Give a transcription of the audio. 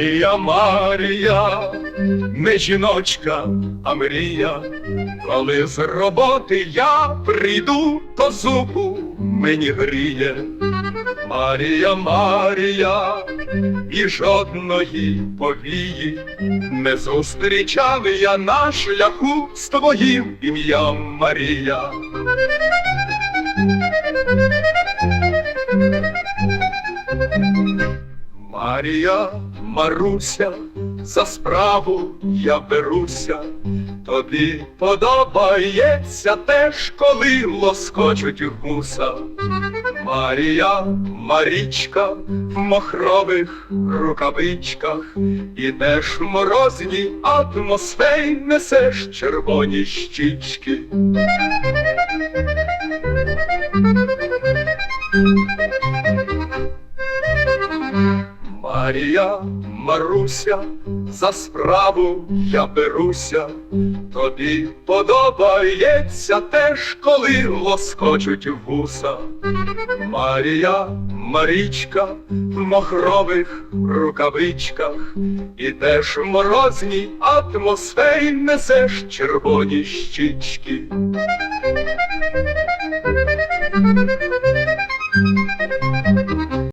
Марія, Марія, не жіночка, а мрія. Коли з роботи я прийду, то зубу мені гріє. Марія, Марія, і жодної повії не зустрічали я на шляху з твоїм ім'ям Марія. Марія, Маруся, за справу я беруся, тобі подобається теж, коли лоскочуть гуса. Марія, Марічка, в махрових рукавичках, ідеш в морозній атмосфері, несеш червоні щічки. Марія, Маруся, за справу я беруся, тобі подобається теж, коли лоскочуть вуса. Марія, Марічка, в махрових рукавичках, ідеш в морозній атмосфері, несеш червоні щічки.